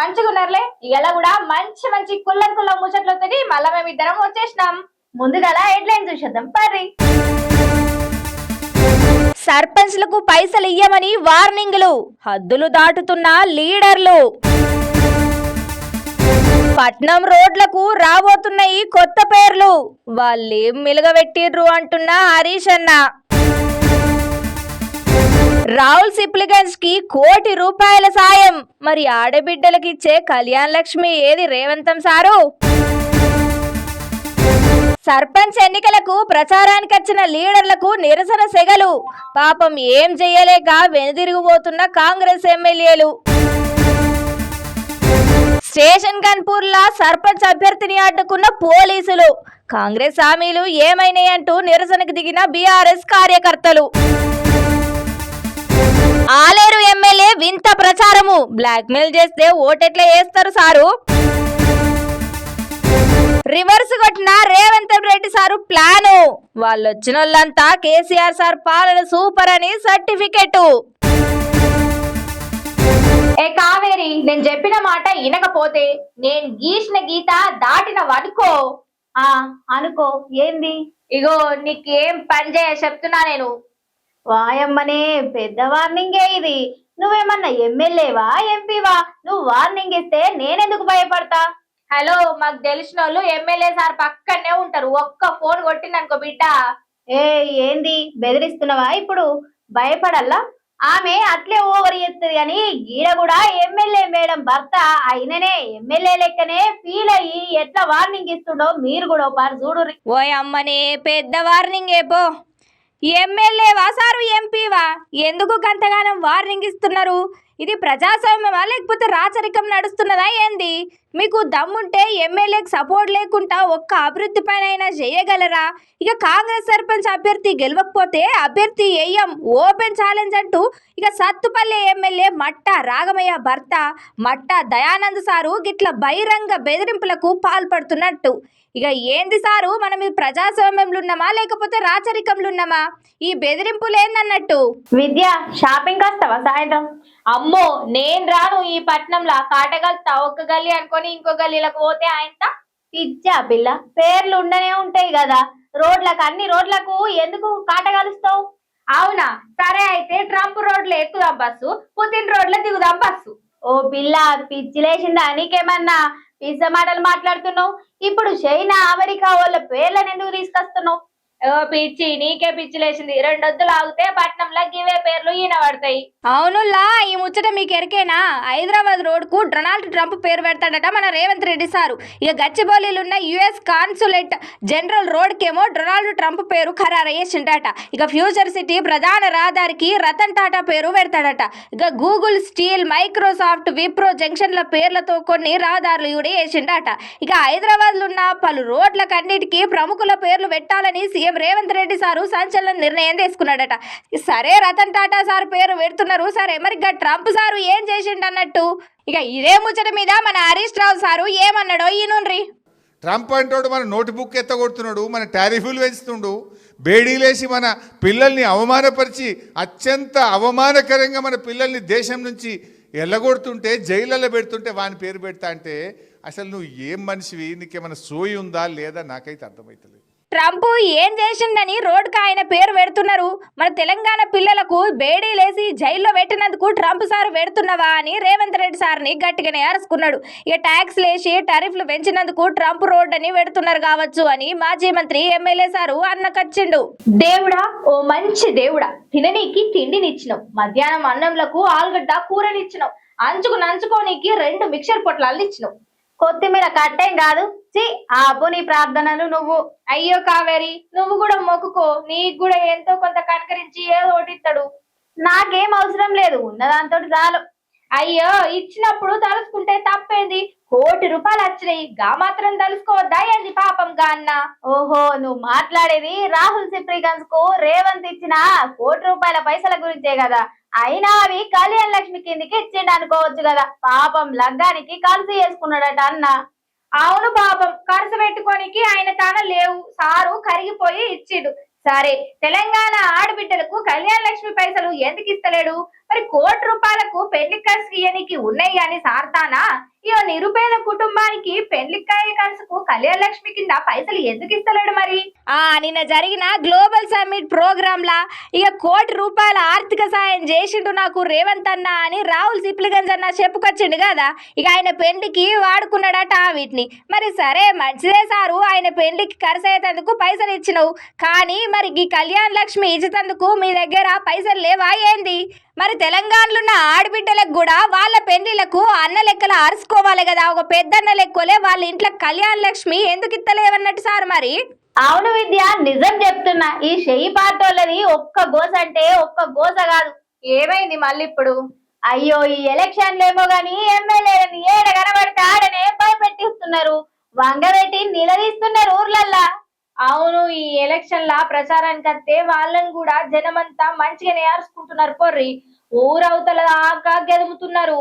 మంచిగా ఉన్నారులే. ఇలా కూడా మంచి మంచి కుల్లం కుల్లం ముచ్చట్లతోటి మళ్ళా మేము ఇద్దరం వచ్చేసినాం. ముందుగా హెడ్లైన్ చూసేద్దాం. పర్రి. సర్పంచ్లకు పైసలు ఇయ్యమని వార్నింగ్లు. హద్దులు దాటుతున్న లీడర్లు. పట్నం రోడ్లకు రాబోతున్నాయి కొత్త పేర్లు. వాళ్ళేం మిలగబెట్టిర్రు అంటున్న హరీష్ అన్న. రాహుల్ సిప్లిగంజ్కి కోటి రూపాయల సాయం. మరి ఆడబిడ్డలకి ఇచ్చే కళ్యాణ్ లక్ష్మి ఏది రేవంతం సారు? సర్పంచ్ ఎన్నికలకు ప్రచారానికి వచ్చిన లీడర్లకు నిరసన సెగలు. పాపం ఏం చెయ్యలేక వెనుదిరిగిపోతున్న కాంగ్రెస్ ఎమ్మెల్యేలు. స్టేషన్ గన్పూర్ లా సర్పంచ్ అభ్యర్థిని అడ్డుకున్న పోలీసులు. కాంగ్రెస్ హామీలు ఏమైనాయంటూ నిరసనకు దిగిన బీఆర్ఎస్ కార్యకర్తలు. ఆలేరు ఎమ్మెల్యే వింత ప్రచారము. బ్లాక్మెయిల్ చేస్తే ఓటెట్లా వేస్తారు సారు? రివర్స్ కొట్టిన రేవంత్ రెడ్డి సారు ప్లాను. వాళ్ళు వచ్చిన వాళ్ళంతా కేసీఆర్ సార్ పాలన సూపర్ అని సర్టిఫికెట్. ఏ కావేరి నేను చెప్పిన మాట వినకపోతే నేను గీసిన గీత దాటిన వనుకో ఆ అనుకో ఏంది? ఇగో నీకేం పని చేయ చెప్తున్నా నేను. వాయమ్మనే పెద్ద వార్నింగే ఇది. నువ్వేమన్నా ఎమ్మెల్యేవా ఎంపీవా? నువ్వు వార్నింగ్ ఇస్తే నేనెందుకు భయపడతా? హలో మాకు తెలిసిన వాళ్ళు ఎమ్మెల్యే సార్ పక్కనే ఉంటారు. ఒక్క ఫోన్ కొట్టిందనుకో బిడ్డ. ఏ ఏంది? బెదిరిస్తున్నావా ఇప్పుడు? భయపడల్లా? ఆమె అట్లే ఓవర్ చేస్తుంది కానీ గీడ కూడా ఎమ్మెల్యే మేడం భర్త అయిననే ఎమ్మెల్యే లెక్కనే ఫీల్ అయ్యి ఎట్లా వార్నింగ్ ఇస్తుండో మీరు కూడా ఒకసారి చూడు ఓయ్ అమ్మనే పెద్ద వార్నింగ్ ఏపో ఎమ్మెల్యేవా సారు ఎంపీవా? ఎందుకు గంతగానం వార్నింగ్ ఇస్తున్నారు? ఇది ప్రజాస్వామ్యమా? లేకపోతే రాచరికం నడుస్తున్నదా ఏంది? మీకు దమ్ముంటే ఎమ్మెల్యేకి సపోర్ట్ లేకుండా ఒక్క అభివృద్ధి పైన అయినా చేయగలరా ఇక కాంగ్రెస్ సర్పంచ్ అభ్యర్థి గెలవకపోతే అభ్యర్థి ఏఎం ఓపెన్ ఛాలెంజ్ అంటూ ఇక సత్తుపల్లి ఎమ్మెల్యే మట్ట రాగమయ్య భర్త మట్ట దయానంద్ సారు గిట్ల బహిరంగ బెదిరింపులకు పాల్పడుతున్నట్టు. ఇక ఏంది సారు? మనం ప్రజాస్వామ్యంలో ఉన్నామా? లేకపోతే రాచరికంలో ఉన్నామా? ఈ బెదిరింపులు ఏందన్నట్టు విద్య షాపింగ్ వస్తావా సాయంత్రం? అమ్మో నేను రాను. ఈ పట్నంలో కాటగలుతా ఒక్క గల్లి అనుకొని ఇంకో గల్లీలకు పోతే ఆయన పిచ్చా పిల్ల పేర్లు ఉండనే ఉంటాయి కదా. రోడ్లకు అన్ని రోడ్లకు ఎందుకు కాటగలుస్తావు? అవునా? సరే అయితే ట్రంప్ రోడ్లు ఎక్కుదాం బస్సు పుతిన్ రోడ్లో దిగుదాం బస్సు. ఓ పిల్ల పిచ్చిలేసిందా నీకేమన్నా? పిజ్జా మాటలు మాట్లాడుతున్నావు? ఇప్పుడు చైనా అమెరికా వాళ్ళ పేర్లను ఎందుకు తీసుకొస్తున్నావు? ఓ పిచ్చి నీకే పిచ్చి లేచింది. రెండొద్దులు ఆగితే పట్నంలో గివే పేర్లు ఈయన పడతాయి. అవునులా ఈ ముచ్చట మీకు ఎరికేనా? హైదరాబాద్ రోడ్కు డొనాల్డ్ ట్రంప్ పేరు పెడతాడట మన రేవంత్ రెడ్డి సారు. ఇక గచ్చిబౌలిలో ఉన్న యుఎస్ కాన్సులేట్ జనరల్ రోడ్ కేమో డొనాల్డ్ ట్రంప్ పేరు ఖరారయ్యేసిండట. ఇక ఫ్యూచర్ సిటీ ప్రధాన రహదారికి రతన్ టాటా పేరు పెడతాడట. ఇక గూగుల్ స్టీల్ మైక్రోసాఫ్ట్ విప్రో జంక్షన్ల పేర్లతో కొన్ని రహదారులు కూడా వేసిండట. ఇక హైదరాబాద్లో ఉన్న పలు రోడ్లకన్నిటికీ ప్రముఖుల పేర్లు పెట్టాలని సీఎం రేవంత్ రెడ్డి సారు సంచలన నిర్ణయం తీసుకున్నాడట. సరే రతన్ టాటా సార్ పేరు పెడుతున్నారు సరే మరి ఇక ట్రంప్ సారు ఏం చేసిండు అన్నట్టు ఇక ఇదే ముచ్చట మీద మన హరీష్ రావు సారు ఏమన్నాడో ఈనుండ్రి. ట్రంప్ అంటాడు మన నోటు బుక్ ఎత్తగొడుతున్నాడు మన టారిఫ్లు పెంచుతుండు. బేడీలేసి మన పిల్లల్ని అవమానపరిచి అత్యంత అవమానకరంగా మన పిల్లల్ని దేశం నుంచి ఎల్లగొడుతుంటే జైళ్ళలో పెడుతుంటే వాని పేరు పెడతా అంటే అసలు నువ్వు ఏం మనిషివి? నీకేమైనా సోయి ఉందా లేదా? నాకైతే అర్థమవుతలేదు ట్రంప్ ఏం చేసిండని రోడ్డుకు ఆయన పేరు పెడుతున్నారు. మన తెలంగాణ పిల్లలకు బేడీ లేసి జైల్లో పెట్టినందుకు ట్రంప్ సార్ పెడుతున్నావా అని రేవంత్ రెడ్డి సార్ని గట్టిగానే అరుచుకున్నాడు ఇక ట్యాక్స్ లేసి టారిఫ్లు పెంచినందుకు ట్రంప్ రోడ్ అని పెడుతున్నారు కావచ్చు అని మాజీ మంత్రి ఎమ్మెల్యే సారు అన్నకచ్చిండు. దేవుడా ఓ మంచి దేవుడా తిననీకి తిండినిచ్చినావు. మధ్యాహ్నం అన్నంలకు ఆలుగడ్డ కూరనిచ్చినావు. అంచుకు నంచుకోనికి రెండు మిక్సర్ పొట్లాలు ఇచ్చినావు కొత్తిమీర కట్టేం కాదు చి ఆపు నీ ప్రార్థనలు నువ్వు. అయ్యో కావేరి నువ్వు కూడా మొక్కుకో. నీకు కూడా ఎంతో కొంత కనకరించి ఏదో ఓటిస్తాడు నాకేం అవసరం లేదు ఉన్న దాంతో చాలు. అయ్యో ఇచ్చినప్పుడు తలుసుకుంటే తప్పేంది? కోటి రూపాయలు వచ్చినాయి గా మాత్రం తలుసుకోవద్దా ఏంది పాపం గా అన్న ఓహో నువ్వు మాట్లాడేది రాహుల్ సిప్రీగన్స్కు రేవంత్ ఇచ్చిన కోటి రూపాయల పైసల గురించే కదా. అయినా అవి కళ్యాణ్ లక్ష్మి కిందికి ఇచ్చిండు అనుకోవచ్చు కదా. పాపం లగ్గానికి కలిసి వేసుకున్నాడట అన్న. అవును పాపం ఖర్చు పెట్టుకోనికి ఆయన తాన లేవు. సారు కరిగిపోయి ఇచ్చిడు. సరే తెలంగాణ ఆడబిడ్డలకు కళ్యాణ లక్ష్మి పైసలు ఎందుకు ఇస్తలేడు? మరి కోటి రూపాయలకు పెళ్ళి ఖర్చు ఇయ్యనికి ఉన్నాయి గాని సార్తానా? ఇక నిరుపేద కుటుంబానికి పెళ్ళికాయ కనసుకు కళ్యాణ లక్ష్మి కింద పైసలు ఎందుకు ఇస్తలేడు మరి? ఆ నిన్న జరిగిన గ్లోబల్ సమ్మిట్ ప్రోగ్రామ్ లా ఇక కోటి రూపాయల ఆర్థిక సాయం చేసిండు నాకు రేవంత్ అన్న అని రాహుల్ సిప్లిగంజ్ అన్న చెప్పుకొచ్చిండు కదా? ఇక ఆయన పెళ్ళికి వాడుకున్నాడట వీటిని. మరి సరే మంచిదే సారు. ఆయన పెళ్ళికి ఖర్చు అయ్యేందుకు పైసలు ఇచ్చినవు. కానీ మరి ఈ కళ్యాణ్ లక్ష్మి ఇచ్చేందుకు మీ దగ్గర పైసలు లేవా ఏంది? మరి తెలంగాణలో ఉన్న ఆడబిడ్డలకు కూడా వాళ్ళ పెళ్ళిలకు అన్న లెక్కల అరుచుకోవాలి కదా. ఒక పెద్దన్న లెక్కలే వాళ్ళ ఇంట్లో కళ్యాణ లక్ష్మి ఎందుకు ఇత్తలేవన్నట్టు సార్ మరి? అవును విద్య నిజం చెప్తున్నా. ఈ చెయ్యి పాటోళ్ళది ఒక్క గోస అంటే ఒక్క గోస కాదు. ఏమైంది మళ్ళీ ఇప్పుడు? అయ్యో ఈ ఎలక్షన్ లేమో గాని ఎమ్మెల్యేలని ఏడ కనబడితే ఆడనే భయపెట్టిస్తున్నారు వంగబెట్టి నిలదీస్తున్నారు ఊర్లల్లా. అవును ఈ ఎలక్షన్ లా ప్రచారానికి వస్తే వాళ్ళని కూడా జనమంతా మంచిగా నేర్చుకుంటున్నారు పొర్రి. ఊరవతల దాకా గెలుముతున్నారు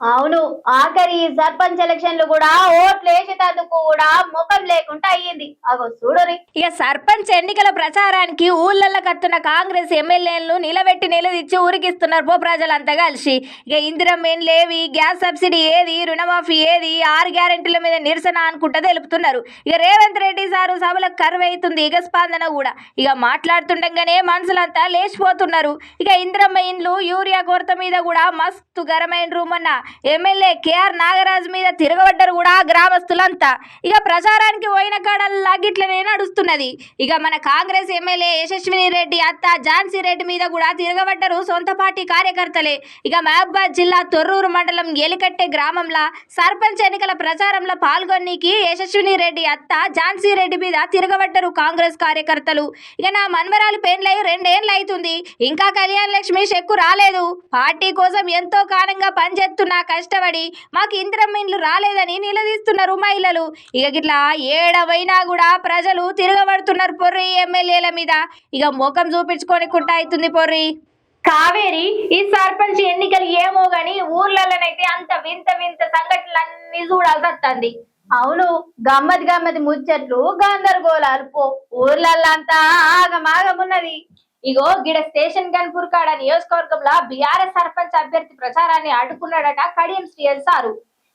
అవును ఆఖరి సర్పంచ్ ఎలక్షన్లు కూడా ఓట్లు వేసేటందుకు కూడా ముఖం లేకుండా అయ్యింది. అగో చూడరి. ఇక సర్పంచ్ ఎన్నికల ప్రచారానికి ఊళ్ళల్లో కత్తున్న కాంగ్రెస్ ఎమ్మెల్యేలను నిలబెట్టి నిలదీచ్చి ఊరికిస్తున్నారు పో ప్రజలంతా కలిసి. ఇక ఇందిరం లేవి గ్యాస్ సబ్సిడీ ఏది రుణమాఫీ ఏది ఆరు గ్యారెంటీల మీద నిరసన అనుకుంటా తెలుపుతున్నారు. ఇక రేవంత్ రెడ్డి సారు సభలకు కరువు అవుతుంది ఇక స్పందన కూడా. ఇక మాట్లాడుతుండగానే మనుషులంతా లేచిపోతున్నారు. ఇక ఇందిరమ్మ ఇండ్లు యూరియా కొరత మీద కూడా మస్తు గరమైన రూమ్ అన్న ఎమ్మెల్యే కేఆర్ నాగరాజు మీద తిరగబడ్డారు కూడా గ్రామస్తులంతా. ఇక ప్రచారానికి పోయిన కాడల్లా గిట్లనే నడుస్తున్నది. ఇక మన కాంగ్రెస్ ఎమ్మెల్యే యశస్విని రెడ్డి అత్త ఝాన్సీ రెడ్డి మీద కూడా తిరగబడ్డారు సొంత పార్టీ కార్యకర్తలే. ఇక మహబాద్ జిల్లా తొర్రూరు మండలం ఎలికట్టె గ్రామంలో సర్పంచ్ ఎన్నికల ప్రచారంలో పాల్గొనికి యశస్విని రెడ్డి అత్త ఝాన్సీ రెడ్డి మీద తిరగబడ్డారు కాంగ్రెస్ కార్యకర్తలు. ఇక నా మన్మరాలు పెండ్లై రెండేళ్ళు అవుతుంది ఇంకా కళ్యాణ్ లక్ష్మి చెక్కు రాలేదు. పార్టీ కోసం ఎంతో కాలంగా పనిచేస్తున్నారు కష్టపడి మాకు ఇందిరమ్మ ఇండ్లు రాలేదని నిలదీస్తున్నారు మహిళలు. ఇక గిట్లా ఏడవైనా కూడా ప్రజలు తిరగబడుతున్నారు పొర్రి ఎమ్మెల్యేల మీద. ఇక ముఖం చూపించుకొని కుంటా అవుతుంది పొర్రి. కావేరి ఈ సర్పంచ్ ఎన్నికలు ఏమో గాని ఊర్లలోనైతే అంత వింత వింత సంఘటనలన్నీ చూడాల్సి వస్తుంది అవును గమ్మతి గమ్మతి ముచ్చట్లు గందరగోళాలు. పో ఊర్లల్లో అంతా ఆగమాగమున్నది. ఇగో గిడ స్టేషన్ గన్పూర్ కాడ నియోజకవర్గంలో బీఆర్ఎస్ సర్పంచ్ అభ్యర్థి ప్రచారాన్ని అడ్డుకున్నాడట కడియం శ్రీఎల్ సారు.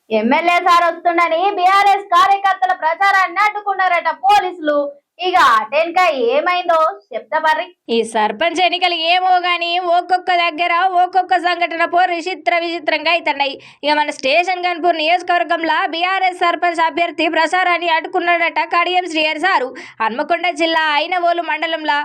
ఎమ్మెల్యే సార్ వస్తుండని బీఆర్ఎస్ కార్యకర్తల ప్రచారాన్ని అడ్డుకున్నారట పోలీసులు. ఇక అటెన్క ఏమైందో చెప్తా బర్రి. ఈ సర్పంచ్ ఎన్నికలు ఏమో గాని ఒక్కొక్క దగ్గర ఒక్కొక్క సంఘటన పోరు విచిత్ర విచిత్రంగా అవుతున్నాయి ఇక మన స్టేషన్ గన్పూర్ నియోజకవర్గంలో బీఆర్ఎస్ సర్పంచ్ అభ్యర్థి ప్రచారాన్ని అడ్డుకున్నాడట కడియం శ్రీహరి సారు. హన్మకొండ జిల్లా ఐనవోలు మండలంలో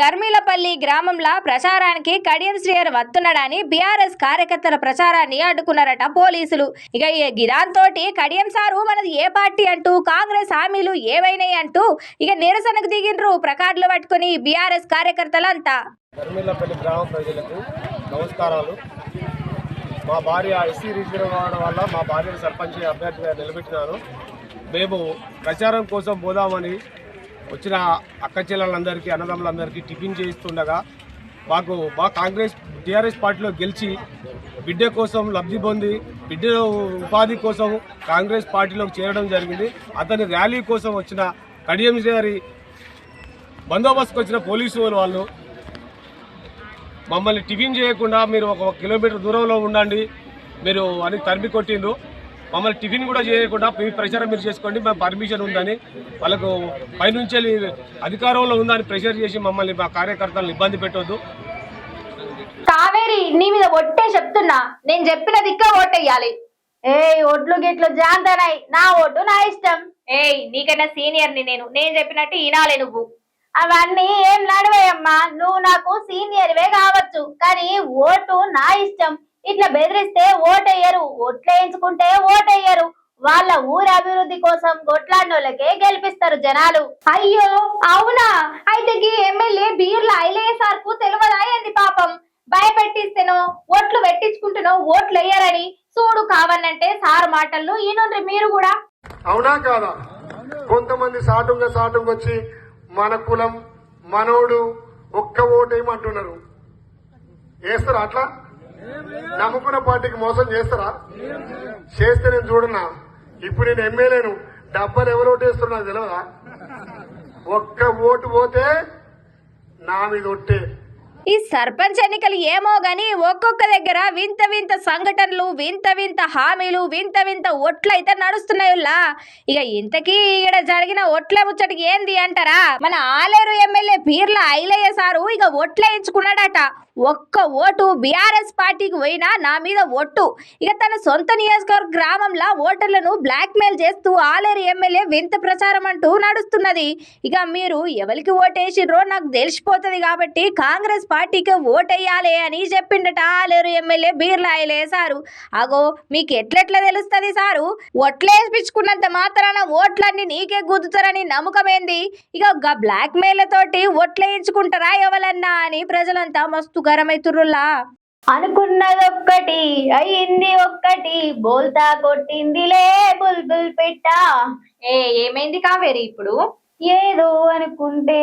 గర్మిలపల్లి గ్రామంలో ప్రచారానికి కడియం శ్రీహరి వస్తున్నాడని బీఆర్ఎస్ కార్యకర్తల ప్రచారాన్ని అడ్డుకున్నారట పోలీసులు. ఇక ఈ గిదాంతోటి కడియం సారు మనది ఏ పార్టీ అంటూ కాంగ్రెస్ హామీలు ఏవైనాయి అంటూ ఇక నిరసనకు దిగిండ్రు ప్రకార్డులు పట్టుకుని బీఆర్ఎస్ కార్యకర్తలంతా. ధర్మిల్లపల్లి గ్రామ ప్రజలకు నమస్కారాలు. మా భార్య ఎస్సీ రిజర్వ్ కావడం వల్ల మా భార్యను సర్పంచ్ అభ్యర్థిగా నిలబెట్టినాను మేము ప్రచారం కోసం పోదామని వచ్చిన అక్క చెల్లెలందరికీ అన్నదమ్ములందరికీ టిఫిన్ చేయిస్తుండగా మాకు మా కాంగ్రెస్ టీఆర్ఎస్ పార్టీలో గెలిచి బిడ్డ కోసం లబ్ధి పొంది బిడ్డ ఉపాధి కోసం కాంగ్రెస్ పార్టీలోకి చేరడం జరిగింది. అతని ర్యాలీ కోసం వచ్చిన కడియం గారి బందోబస్తుకు వచ్చిన పోలీసు వాళ్ళు మమ్మల్ని టిఫిన్ చేయకుండా మీరు ఒక కిలోమీటర్ దూరంలో ఉండండి. మీరు అని తరిమి కొట్టిండ్రు. మమ్మల్ని టిఫిన్ కూడా చేయకుండా మీ ప్రెషర్ మీరు చేసుకోండి. మేము పర్మిషన్ ఉందని వాళ్ళకు పైనుంచి అధికారంలో ఉందని ప్రెషర్ చేసి మమ్మల్ని మా కార్యకర్తలను ఇబ్బంది పెట్టొద్దు. కావేరి నీ మీద ఒట్టే చెప్తున్నా. నేను చెప్పిన దిక్క ఓటేయాలి ఏయ్ ఒట్లు గిట్లు జాంతనాయి నా ఓటు నా ఇష్టం. ఏయ్ నీకన్నా సీనియర్ని నేను. నేను చెప్పినట్టు ఈనాలే నువ్వు. అవన్నీ ఏం నడవేయమ్మా. నువ్వు నాకు సీనియర్వే కావచ్చు. కానీ ఓటు నా ఇష్టం. ఇట్లా బెదిరిస్తే ఓటేయరు. ఓట్లేయించుకుంటే ఓటేయరు. వాళ్ళ ఊరి అభివృద్ధి కోసం కొట్లాడినోళ్ళకే గెలిపిస్తారు జనాలు. అయ్యో అవునా? అయితే గీ ఎమ్మెల్యే బీర్ల ఐలేసార్కు తెలియదా ఏంది పాపం? భయపెట్టిస్తేనో ఓట్లు పెట్టించుకుంటున్నో ఓట్లు వేయరని చూడు కావనంటే సార్ మాటల్లో ఈనుండ్రి మీరు కూడా. అవునా కాదా? కొంతమంది సాటుంగా సాటుంగా వచ్చి మన కులం మనోడు ఒక్క ఓటేమంటున్నారు చేస్తారా అట్లా? నమ్ముకున్న పార్టీకి మోసం చేస్తారా? చేస్తే నేను చూడన్నా ఇప్పుడు నేను ఎమ్మెల్యేను. డబ్బలు ఎవరు ఓటేస్తున్నా తెలియదా ఒక్క ఓటు పోతే నా మీద ఒట్టే. ఈ సర్పంచ్ ఎన్నికలు ఏమో గాని ఒక్కొక్క దగ్గర వింత వింత సంఘటనలు వింత వింత హామీలు వింత వింత ఒట్లయితే నడుస్తున్నాయోలా నడుస్తున్నాయిలా ఇక ఇంతకీ ఇక్కడ జరిగిన ఒట్ల ముచ్చటికి ఏంది అంటారా? మన ఆలేరు ఎమ్మెల్యే పీర్ల ఐలయ్య సారు ఇక ఒట్లే ఒక్క ఓటు బీఆర్ఎస్ పార్టీకి పోయినా నా మీద ఒట్టు. ఇక తన సొంత నియోజకవర్గ గ్రామంలో ఓటర్లను బ్లాక్మెయిల్ చేస్తూ ఆలేరు ఎమ్మెల్యే వింత ప్రచారం అంటూ నడుస్తున్నది. ఇక మీరు ఎవరికి ఓటేసిర్రో నాకు తెలిసిపోతుంది కాబట్టి కాంగ్రెస్ పార్టీకి ఓటేయాలి అని చెప్పిండట. ఆలేరు ఎమ్మెల్యే బీర్లాయలే సారు. అగో మీకు ఎట్లెట్లా తెలుస్తుంది సారు? ఒట్లేపించుకున్నంత మాత్రాన ఓట్లన్నీ నీకే గుద్దుతారని నమ్మకమేంది? ఇక గా బ్లాక్ మెయిల్ తోటి ఓట్లేయించుకుంటారా ఎవలన్నా అని ప్రజలంతా మస్తు గరమైతుర్రులా అనుకున్నదొక్కటి అయింది ఒక్కటి బోల్తా కొట్టిందిలే బుల్బుల్ పెట్ట. ఏ ఏమైంది కావేరి ఇప్పుడు? ఏదో అనుకుంటే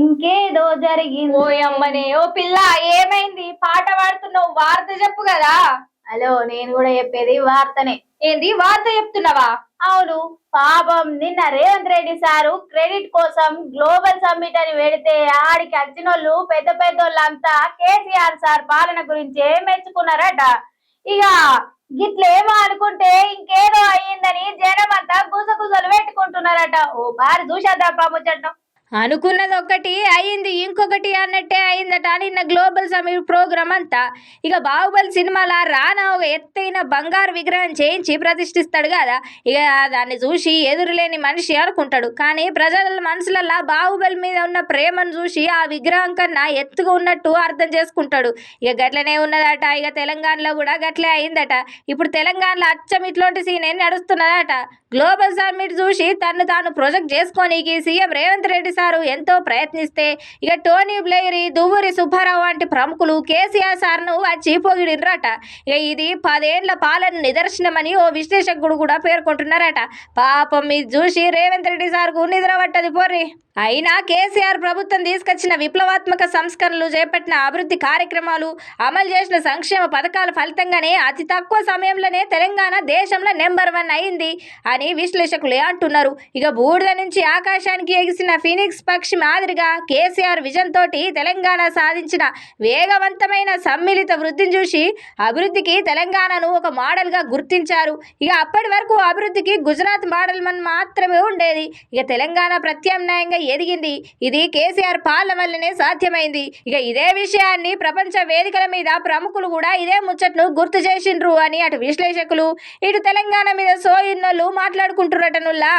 ఇంకేదో జరిగింది. ఓ అమ్మనే ఓ పిల్ల ఏమైంది? పాట పాడుతున్నావు వార్త చెప్పు కదా. హలో నేను కూడా చెప్పేది వార్తనే. ఏంది వార్త చెప్తున్నావా? అవును పాపం నిన్న రేవంత్ రెడ్డి సారు క్రెడిట్ కోసం గ్లోబల్ సమ్మిట్ అని పెడితే ఆడికి వచ్చినోళ్ళు పెద్ద పెద్దోళ్ళంతా కేసీఆర్ సార్ పాలన గురించే మెచ్చుకున్నారట? ఇక గిట్లేమో అనుకుంటే ఇంకేదో అయ్యిందని జనం అంతా గుసగుసలు పెట్టుకుంటున్నారట. ఓ బారి పాము చట్టం అనుకున్నది ఒకటి అయింది ఇంకొకటి అన్నట్టే అయిందట నిన్న గ్లోబల్ సమిట్ ప్రోగ్రామ్ అంతా. ఇక బాహుబలి సినిమాల రానా ఒక ఎత్తైన బంగారు విగ్రహం చేయించి ప్రతిష్ఠిస్తాడు కదా. ఇక దాన్ని చూసి ఎదురులేని మనిషి అనుకుంటాడు. కానీ ప్రజల మనసులల్లో బాహుబలి మీద ఉన్న ప్రేమను చూసి ఆ విగ్రహం కన్నా ఎత్తుగా ఉన్నట్టు అర్థం చేసుకుంటాడు. ఇక గట్లనే ఉన్నదట. ఇక తెలంగాణలో కూడా గట్లే అయిందట. ఇప్పుడు తెలంగాణలో అచ్చం ఇట్లాంటి సీన్ ఏం నడుస్తున్నదట? గ్లోబల్ సమ్మిట్ చూసి తను తాను ప్రొజెక్ట్ చేసుకొని సీఎం రేవంత్ రెడ్డి సారు ఎంతో ప్రయత్నిస్తే ఇక టోనీ బ్లేయరి దువ్వూరి సుబ్బారావు వంటి ప్రముఖులు కేసీఆర్ సార్ను వచ్చి పొగిడిర్రట ఇక ఇది పదేండ్ల పాలన నిదర్శనమని ఓ విశ్లేషకుడు కూడా పేర్కొంటున్నారట. పాపం ఇది చూసి రేవంత్ రెడ్డి సార్కు నిద్ర పట్టది పోర్రి అయినా కేసీఆర్ ప్రభుత్వం తీసుకొచ్చిన విప్లవాత్మక సంస్కరణలు చేపట్టిన అభివృద్ధి కార్యక్రమాలు అమలు చేసిన సంక్షేమ పథకాల ఫలితంగానే అతి తక్కువ సమయంలోనే తెలంగాణ దేశంలో నెంబర్ వన్ అయింది అని విశ్లేషకులే అంటున్నారు. ఇక బూడిద నుంచి ఆకాశానికి ఎగిసిన ఫినిక్స్ పక్షి మాదిరిగా కేసీఆర్ విజన్ తోటి తెలంగాణ సాధించిన వేగవంతమైన సమ్మిళిత వృద్ధిని చూసి అభివృద్ధికి తెలంగాణను ఒక మోడల్గా గుర్తించారు. ఇక అప్పటి వరకు అభివృద్ధికి గుజరాత్ మోడల్ మన మాత్రమే ఉండేది. ఇక తెలంగాణ ప్రత్యామ్నాయంగా ఎదిగింది. ఇది కేసీఆర్ పాలన వల్లనే సాధ్యమైంది. ఇక ఇదే విషయాన్ని ప్రపంచ వేదికల మీద ప్రముఖులు కూడా ఇదే ముచ్చట్ను గుర్తు చేసిండ్రు అని అటు విశ్లేషకులు ఇటు తెలంగాణ మీద సోయిన్నోళ్ళు మాట్లాడుకుంటున్నటనుల్లా.